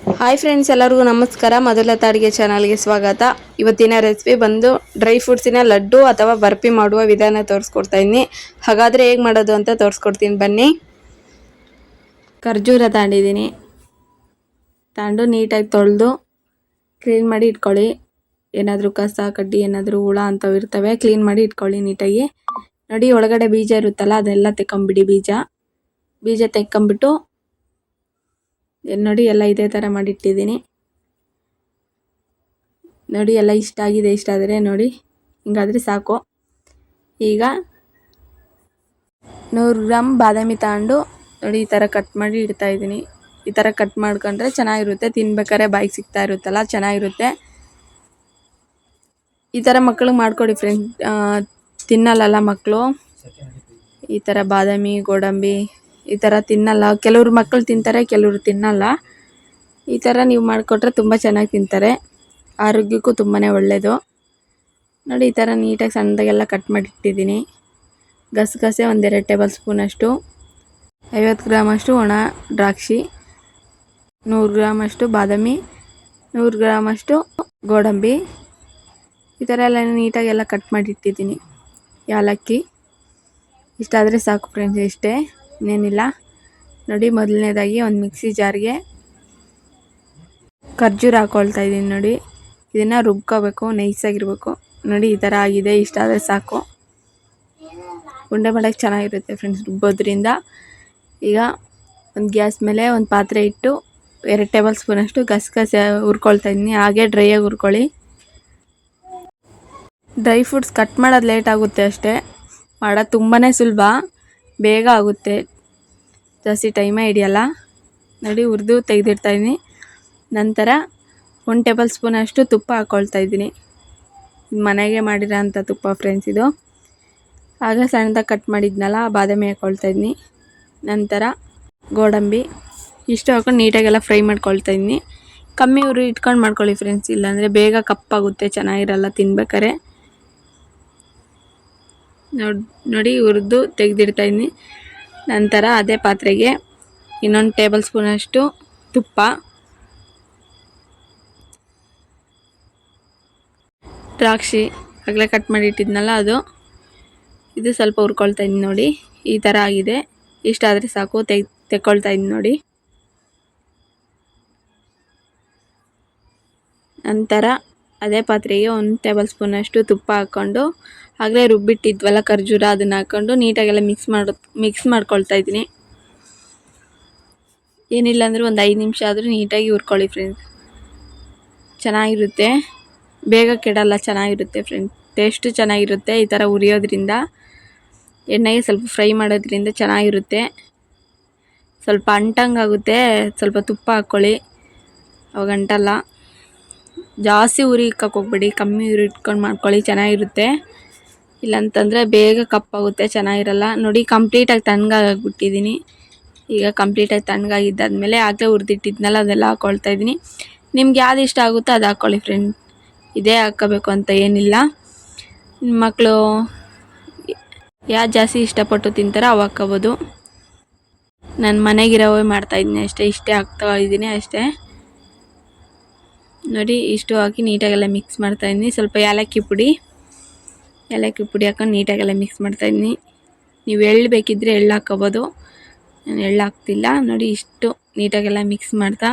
Hi friends ಎಲ್ಲರಿಗೂ ನಮಸ್ಕಾರ. ಮೊದಲ ಅಡುಗೆ ಚಾನಲ್ಗೆ ಸ್ವಾಗತ. ಇವತ್ತಿನ ರೆಸಿಪಿ ಬಂದು ಡ್ರೈ ಫ್ರೂಟ್ಸಿನ ಲಡ್ಡು ಅಥವಾ ಬರ್ಫಿ ಮಾಡುವ ವಿಧಾನ ತೋರಿಸ್ಕೊಡ್ತಾ ಇದ್ದೀನಿ. ಹಾಗಾದರೆ ಹೇಗೆ ಮಾಡೋದು ಅಂತ ತೋರಿಸ್ಕೊಡ್ತೀನಿ. ಬನ್ನಿ. ಖರ್ಜೂರ ತಗೊಂಡಿದ್ದೀನಿ ತಗೊಂಡು ನೀಟಾಗಿ ತೊಳೆದು ಕ್ಲೀನ್ ಮಾಡಿ ಇಟ್ಕೊಳ್ಳಿ. ಏನಾದರೂ ಕಸ, ಕಡ್ಡಿ, ಏನಾದರೂ ಹುಳ ಅಂಥವು ಇರ್ತವೆ ಕ್ಲೀನ್ ಮಾಡಿ ಇಟ್ಕೊಳ್ಳಿ ನೀಟಾಗಿ. ನೋಡಿ, ಒಳಗಡೆ ಬೀಜ ಇರುತ್ತಲ್ಲ, ಅದೆಲ್ಲ ತೆಕ್ಕೊಂಬಿಡಿ ಬೀಜ. ಬೀಜ ತೆಕ್ಕೊಂಬಿಟ್ಟು ನೋಡಿ, ಎಲ್ಲ ಇದೇ ಥರ ಮಾಡಿಟ್ಟಿದ್ದೀನಿ. ನೋಡಿ, ಎಲ್ಲ ಇಷ್ಟ ಆಗಿದೆ, ಇಷ್ಟ ಆದರೆ ನೋಡಿ, ಹಿಂಗಾದರೆ ಸಾಕು. ಈಗ ನೂರು ಗ್ರಾಮ್ ಬಾದಾಮಿ ತಗೊಂಡು ನೋಡಿ, ಈ ಥರ ಕಟ್ ಮಾಡಿ ಇಡ್ತಾ ಇದ್ದೀನಿ. ಈ ಥರ ಕಟ್ ಮಾಡ್ಕೊಂಡ್ರೆ ಚೆನ್ನಾಗಿರುತ್ತೆ. ತಿನ್ಬೇಕಾದ್ರೆ ಬಾಯಿಗೆ ಸಿಗ್ತಾ ಇರುತ್ತಲ್ಲ, ಚೆನ್ನಾಗಿರುತ್ತೆ. ಈ ಥರ ಮಕ್ಕಳಿಗೆ ಮಾಡಿಕೊಡಿ ಫ್ರೆಂಡ್ ತಿನ್ನಲ್ಲಲ್ಲ ಮಕ್ಕಳು ಈ ಥರ ಬಾದಾಮಿ, ಗೋಡಂಬಿ ಈ ಥರ ತಿನ್ನಲ್ಲ. ಕೆಲವ್ರು ಮಕ್ಕಳು ತಿಂತಾರೆ, ಕೆಲವರು ತಿನ್ನಲ್ಲ. ಈ ಥರ ನೀವು ಮಾಡಿಕೊಟ್ರೆ ತುಂಬ ಚೆನ್ನಾಗಿ ತಿಂತಾರೆ. ಆರೋಗ್ಯಕ್ಕೂ ತುಂಬಾ ಒಳ್ಳೆಯದು ನೋಡಿ, ಈ ಥರ ನೀಟಾಗಿ ಸಣ್ಣದಾಗೆಲ್ಲ ಕಟ್ ಮಾಡಿಟ್ಟಿದ್ದೀನಿ. ಗಸಗಸೆ ಒಂದೆರಡು ಟೇಬಲ್ ಸ್ಪೂನಷ್ಟು ಐವತ್ತು ಗ್ರಾಮಷ್ಟು ಒಣ ದ್ರಾಕ್ಷಿ. ನೂರು ಗ್ರಾಮಷ್ಟು ಬಾದಾಮಿ. ನೂರು ಗ್ರಾಮಷ್ಟು ಗೋಡಂಬಿ. ಈ ಥರ ಎಲ್ಲ ನೀಟಾಗಿ ಎಲ್ಲ ಕಟ್ ಮಾಡಿಟ್ಟಿದ್ದೀನಿ. ಯಾಲಕ್ಕಿ. ಇಷ್ಟಾದರೆ ಸಾಕು ಫ್ರೆಂಡ್ಸ್ ಇಷ್ಟೇ. ಇನ್ನೇನಿಲ್ಲ. ನೋಡಿ ಮೊದಲನೇದಾಗಿ ಒಂದು ಮಿಕ್ಸಿ ಜಾರ್ಗೆ ಖರ್ಜೂರ ಹಾಕ್ಕೊಳ್ತಾ ಇದ್ದೀನಿ ನೋಡಿ. ಇದನ್ನು ರುಬ್ಕೋಬೇಕು, ನೈಸಾಗಿರ್ಬೇಕು. ನೋಡಿ ಈ ಥರ ಆಗಿದೆ, ಇಷ್ಟ ಆದರೆ ಸಾಕು. ಉಂಡೆ ಮಾಡೋಕ್ಕೆ ಚೆನ್ನಾಗಿರುತ್ತೆ ಫ್ರೆಂಡ್ಸ್ ರುಬ್ಬೋದ್ರಿಂದ. ಈಗ ಒಂದು ಗ್ಯಾಸ್ ಮೇಲೆ ಒಂದು ಪಾತ್ರೆ ಇಟ್ಟು ಎರಡು ಟೇಬಲ್ ಸ್ಪೂನಷ್ಟು ಗಸಗಸೆ ಹುರ್ಕೊಳ್ತಾ ಇದ್ದೀನಿ ಹಾಗೆ ಡ್ರೈಯಾಗಿ ಹುರ್ಕೊಳ್ಳಿ. ಡ್ರೈ ಫ್ರೂಟ್ಸ್ ಕಟ್ ಮಾಡೋದು ಲೇಟ್ ಆಗುತ್ತೆ ಅಷ್ಟೇ. ಮಾಡೋದು ತುಂಬಾ ಸುಲಭ. ಬೇಗ ಆಗುತ್ತೆ. ಜಾಸ್ತಿ ಟೈಮೇ ಹಿಡಿಯಲ್ಲ. ನೋಡಿ ಹುರಿದು ತೆಗೆದಿಡ್ತಾಯಿದ್ದೀನಿ ನಂತರ ಒನ್ ಟೇಬಲ್ ಸ್ಪೂನಷ್ಟು ತುಪ್ಪ ಹಾಕ್ಕೊಳ್ತಾ ಇದ್ದೀನಿ ಮನೆಗೆ ಮಾಡಿರೋ ಅಂಥ ತುಪ್ಪ ಫ್ರೆಂಡ್ಸ್ ಇದು. ಆಗ ಸಣ್ಣದಾಗಿ ಕಟ್ ಮಾಡಿದ್ನಲ್ಲ ಬಾದಾಮಿ ಹಾಕ್ಕೊಳ್ತಾ ಇದ್ದೀನಿ ನಂತರ ಗೋಡಂಬಿ. ಇಷ್ಟು ಹಾಕೊಂಡು ನೀಟಾಗೆಲ್ಲ ಫ್ರೈ ಮಾಡ್ಕೊಳ್ತಾ ಇದ್ದೀನಿ ಕಮ್ಮಿ ಉರಿ ಇಟ್ಕೊಂಡು ಮಾಡ್ಕೊಳ್ಳಿ ಫ್ರೆಂಡ್ಸ್ ಇಲ್ಲಾಂದರೆ ಬೇಗ ಕಪ್ಪಾಗುತ್ತೆ, ಚೆನ್ನಾಗಿರಲ್ಲ ತಿನ್ಬೇಕಾರೆ. ನೋಡಿ ನೋಡಿ ಹುರಿದು ತೆಗೆದಿಡ್ತಾಯಿದ್ದೀನಿ ನಂತರ ಅದೇ ಪಾತ್ರೆಗೆ ಇನ್ನೊಂದು ಟೇಬಲ್ ಸ್ಪೂನಷ್ಟು ತುಪ್ಪ. ದ್ರಾಕ್ಷಿ ಆಗಲೇ ಕಟ್ ಮಾಡಿ ಇಟ್ಟಿದ್ನಲ್ಲ ಅದು. ಇದು ಸ್ವಲ್ಪ ಹುರ್ಕೊಳ್ತಾ ಇದ್ದೀನಿ ನೋಡಿ. ಈ ಥರ ಆಗಿದೆ. ಇಷ್ಟಾದರೆ ಸಾಕು, ತೆಗ್, ತೆಕ್ಕೊಳ್ತಾ ಇದ್ದೀನಿ ನೋಡಿ. ನಂತರ ಅದೇ ಪಾತ್ರೆಗೆ ಒಂದು ಟೇಬಲ್ ಸ್ಪೂನಷ್ಟು ತುಪ್ಪ ಹಾಕ್ಕೊಂಡು ಆಗಲೇ ರುಬ್ಬಿಟ್ಟಿದ್ವಲ್ಲ ಖರ್ಜೂರ ಅದನ್ನು ಹಾಕ್ಕೊಂಡು ನೀಟಾಗೆಲ್ಲ ಮಿಕ್ಸ್ ಮಾಡೋ ಮಿಕ್ಸ್ ಮಾಡ್ಕೊಳ್ತಾ ಇದ್ದೀನಿ. ಏನಿಲ್ಲ ಅಂದರೆ ಒಂದು ಐದು ನಿಮಿಷ ಆದರೂ ನೀಟಾಗಿ ಹುರ್ಕೊಳ್ಳಿ ಫ್ರೆಂಡ್ಸ್ ಚೆನ್ನಾಗಿರುತ್ತೆ. ಬೇಗ ಕೆಡಲ್ಲ, ಚೆನ್ನಾಗಿರುತ್ತೆ ಫ್ರೆಂಡ್ಸ್ ಟೇಸ್ಟು ಚೆನ್ನಾಗಿರುತ್ತೆ ಈ ಥರ ಉರಿಯೋದ್ರಿಂದ ಎಣ್ಣೆಗೆ ಸ್ವಲ್ಪ ಫ್ರೈ ಮಾಡೋದ್ರಿಂದ ಚೆನ್ನಾಗಿರುತ್ತೆ. ಸ್ವಲ್ಪ ಅಂಟಂಗಾಗುತ್ತೆ ಸ್ವಲ್ಪ ತುಪ್ಪ ಹಾಕ್ಕೊಳ್ಳಿ ಅವಾಗ ಅಂಟಲ್ಲ. ಜಾಸ್ತಿ ಉರಿ ಇಕ್ಕಕ್ಕೆ ಹೋಗ್ಬೇಡಿ, ಕಮ್ಮಿ ಉರಿ ಇಟ್ಕೊಂಡು ಮಾಡ್ಕೊಳ್ಳಿ, ಚೆನ್ನಾಗಿರುತ್ತೆ. ಇಲ್ಲಂತಂದರೆ ಬೇಗ ಕಪ್ಪಾಗುತ್ತೆ, ಚೆನ್ನಾಗಿರಲ್ಲ. ನೋಡಿ ಕಂಪ್ಲೀಟಾಗಿ ತಣ್ಣಗಾಗ್ಬಿಟ್ಟಿದ್ದೀನಿ ಈಗ ಕಂಪ್ಲೀಟಾಗಿ ತಣ್ಣಗಾಗಿದ್ದಾದ್ಮೇಲೆ ಆಗಲೇ ಹುರಿದಿಟ್ಟಿದ್ನಲ್ಲ, ಅದೆಲ್ಲ ಹಾಕ್ಕೊಳ್ತಾ ಇದ್ದೀನಿ ನಿಮ್ಗೆ ಯಾವ್ದು ಇಷ್ಟ ಆಗುತ್ತೋ ಅದು ಹಾಕ್ಕೊಳ್ಳಿ ಫ್ರೆಂಡ್ ಇದೇ ಹಾಕ್ಕೋಬೇಕು ಅಂತ ಏನಿಲ್ಲ. ಮಕ್ಕಳು ಯಾವ್ದು ಜಾಸ್ತಿ ಇಷ್ಟಪಟ್ಟು ತಿಂತಾರೋ ಅವು ಹಾಕ್ಕೋಬೋದು. ನಾನು ಮನೆಗಿರೋವೇ ಮಾಡ್ತಾಯಿದ್ದೀನಿ ಅಷ್ಟೇ, ಇಷ್ಟೇ ಹಾಕ್ತಾ ಇದ್ದೀನಿ ಅಷ್ಟೇ. ನೋಡಿ, ಇಷ್ಟು ಹಾಕಿ ನೀಟಾಗೆಲ್ಲ ಮಿಕ್ಸ್ ಮಾಡ್ತಾಯಿದ್ದೀನಿ ಸ್ವಲ್ಪ ಏಲಕ್ಕಿ ಪುಡಿ. ಏಲಕ್ಕಿ ಪುಡಿ ಹಾಕೊಂಡು ನೀಟಾಗೆಲ್ಲ ಮಿಕ್ಸ್ ಮಾಡ್ತಾಯಿದ್ದೀನಿ ನೀವು ಎಳ್ಳು ಬೇಕಿದ್ದರೆ ಎಳ್ಳು ಹಾಕೋಬೋದು ನಾನು ಎಳ್ಳು ಹಾಕ್ತಿಲ್ಲ ನೋಡಿ ಇಷ್ಟು ನೀಟಾಗೆಲ್ಲ ಮಿಕ್ಸ್ ಮಾಡ್ತಾ.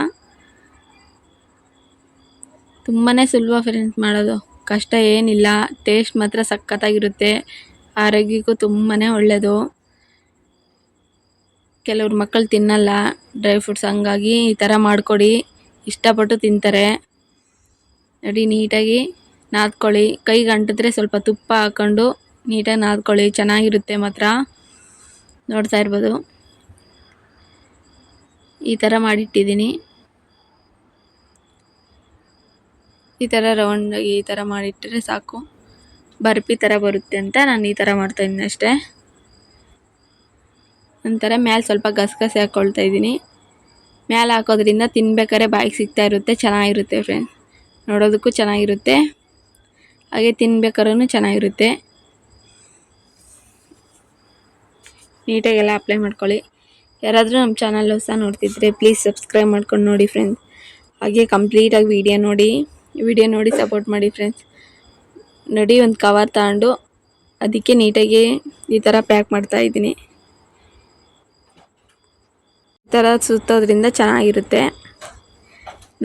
ತುಂಬಾ ಸುಲಭ ಫ್ರೆಂಡ್ಸ್ ಮಾಡೋದು. ಕಷ್ಟ ಏನಿಲ್ಲ. ಟೇಸ್ಟ್ ಮಾತ್ರ ಸಖತ್ತಾಗಿರುತ್ತೆ. ಆರೋಗ್ಯಕ್ಕೂ ತುಂಬಾ ಒಳ್ಳೆಯದು ಕೆಲವ್ರ ಮಕ್ಕಳು ತಿನ್ನಲ್ಲ. ಡ್ರೈ ಫ್ರೂಟ್ಸ್ ಹಂಗಾಗಿ ಈ ಥರ ಮಾಡಿಕೊಡಿ. ಇಷ್ಟಪಟ್ಟು ತಿಂತಾರೆ. ನೋಡಿ ನೀಟಾಗಿ ನಾದ್ಕೊಳ್ಳಿ. ಕೈಗೆ ಅಂಟಿದ್ರೆ ಸ್ವಲ್ಪ ತುಪ್ಪ ಹಾಕ್ಕೊಂಡು ನೀಟಾಗಿ ನಾದ್ಕೊಳ್ಳಿ. ಚೆನ್ನಾಗಿರುತ್ತೆ ಮಾತ್ರ. ನೋಡ್ತಾ ಇರ್ಬೋದು. ಈ ಥರ ಮಾಡಿಟ್ಟಿದ್ದೀನಿ. ಈ ಥರ ರೌಂಡಾಗಿ ಈ ಥರ ಮಾಡಿಟ್ಟರೆ ಸಾಕು. ಬರ್ಪಿ ಥರ ಬರುತ್ತೆ ಅಂತ ನಾನು ಈ ಥರ ಮಾಡ್ತಾಯಿದ್ದೀನಿ ಅಷ್ಟೇ. ನಂತರ ಮ್ಯಾಲೆ ಸ್ವಲ್ಪ ಗಸಗಸೆ ಹಾಕ್ಕೊಳ್ತಾ ಇದ್ದೀನಿ. ಮ್ಯಾಲೆ ಹಾಕೋದ್ರಿಂದ ತಿನ್ಬೇಕಾದ್ರೆ ಬಾಯಿಗೆ ಸಿಗ್ತಾ ಇರುತ್ತೆ. ಚೆನ್ನಾಗಿರುತ್ತೆ ಫ್ರೆಂಡ್ಸ್ ನೋಡೋದಕ್ಕೂ ಚೆನ್ನಾಗಿರುತ್ತೆ. ಹಾಗೆ ತಿನ್ಬೇಕಾದ್ರೂ ಚೆನ್ನಾಗಿರುತ್ತೆ. ನೀಟಾಗೆಲ್ಲ ಅಪ್ಲೈ ಮಾಡ್ಕೊಳ್ಳಿ. ಯಾರಾದರೂ ನಮ್ಮ ಚಾನಲ್ ಹೊಸ ನೋಡ್ತಿದ್ರೆ ಪ್ಲೀಸ್ ಸಬ್ಸ್ಕ್ರೈಬ್ ಮಾಡ್ಕೊಂಡು ನೋಡಿ ಫ್ರೆಂಡ್ಸ್ ಹಾಗೆ ಕಂಪ್ಲೀಟಾಗಿ ವಿಡಿಯೋ ನೋಡಿ. ವಿಡಿಯೋ ನೋಡಿ ಸಪೋರ್ಟ್ ಮಾಡಿ ಫ್ರೆಂಡ್ಸ್ ನೋಡಿ ಒಂದು ಕವರ್ ತಗೊಂಡು ಅದಕ್ಕೆ ನೀಟಾಗಿ ಈ ಥರ ಪ್ಯಾಕ್ ಮಾಡ್ತಾ ಇದ್ದೀನಿ. ಈ ಥರ ಸುತ್ತೋದ್ರಿಂದ ಚೆನ್ನಾಗಿರುತ್ತೆ.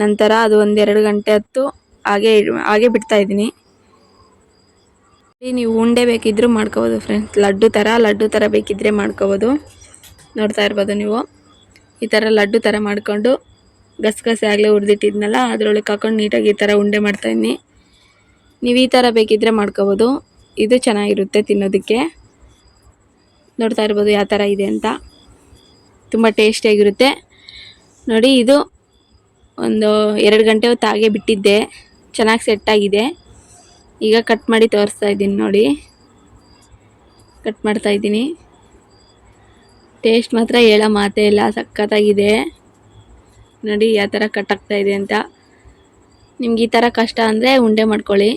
ನಂತರ ಅದು ಒಂದೆರಡು ಗಂಟೆ ಹೊತ್ತು ಹಾಗೆ ಹಾಗೆ ಬಿಡ್ತಾ ಇದ್ದೀನಿ. ನೀವು ಉಂಡೆ ಬೇಕಿದ್ರೂ ಮಾಡ್ಕೋಬೋದು ಫ್ರೆಂಡ್ಸ್ ಲಡ್ಡು ಥರ ಲಡ್ಡು ಥರ ಬೇಕಿದ್ದರೆ ಮಾಡ್ಕೋಬೋದು. ನೋಡ್ತಾ ಇರ್ಬೋದು ನೀವು. ಈ ಥರ ಲಡ್ಡು ಥರ ಮಾಡಿಕೊಂಡು ಗಸಗಸೆ ಆಗಲೇ ಹುರಿದಿಟ್ಟಿದ್ನಲ್ಲ ಅದರೊಳಗೆ ಹಾಕೊಂಡು ನೀಟಾಗಿ ಈ ಥರ ಉಂಡೆ ಮಾಡ್ತಾಯಿದ್ದೀನಿ ನೀವು ಈ ಥರ ಬೇಕಿದ್ದರೆ ಮಾಡ್ಕೋಬೋದು. ಇದು ಚೆನ್ನಾಗಿರುತ್ತೆ ತಿನ್ನೋದಕ್ಕೆ. ನೋಡ್ತಾ ಇರ್ಬೋದು ಯಾವ ಥರ ಇದೆ ಅಂತ. ತುಂಬ ಟೇಸ್ಟಿಯಾಗಿರುತ್ತೆ ನೋಡಿ, ಇದು ಒಂದು ಎರಡು ಗಂಟೆ ಹೊತ್ತು ಹಾಗೆ ಬಿಟ್ಟಿದ್ದೆ. ಚೆನ್ನಾಗಿ ಸೆಟ್ಟಾಗಿದೆ ಈಗ ಕಟ್ ಮಾಡಿ ತೋರಿಸ್ತಾ ಇದ್ದೀನಿ ನೋಡಿ. ಕಟ್ ಮಾಡ್ತಾ ಇದ್ದೀನಿ. ಟೇಸ್ಟ್ ಮಾತ್ರ ಹೇಳೋ ಮಾತೇ ಇಲ್ಲ, ಸಖತ್ತಾಗಿದೆ. ನೋಡಿ, ಯಾವ ಥರ ಕಟ್ ಆಗ್ತಾ ಇದೆ ಅಂತ. ನಿಮ್ಗೆ ಈ ಥರ ಕಷ್ಟ ಅಂದರೆ ಉಂಡೆ ಮಾಡ್ಕೊಳ್ಳಿ.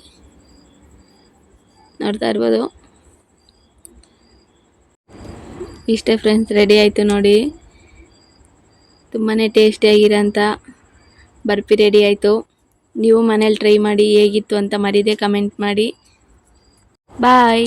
ನೋಡ್ತಾ ಇರ್ಬೋದು. ಇಷ್ಟೇ ಫ್ರೆಂಡ್ಸ್ ರೆಡಿ ಆಯಿತು ನೋಡಿ. ತುಂಬಾ ಟೇಸ್ಟಿಯಾಗಿರೋಂಥ ಬರ್ಫಿ ರೆಡಿ ಆಯಿತು. ನೀವು ಮನೇಲಿ ಟ್ರೈ ಮಾಡಿ ಹೇಗಿತ್ತು ಅಂತ ಮರೀದೆ ಕಮೆಂಟ್ ಮಾಡಿ. ಬಾಯ್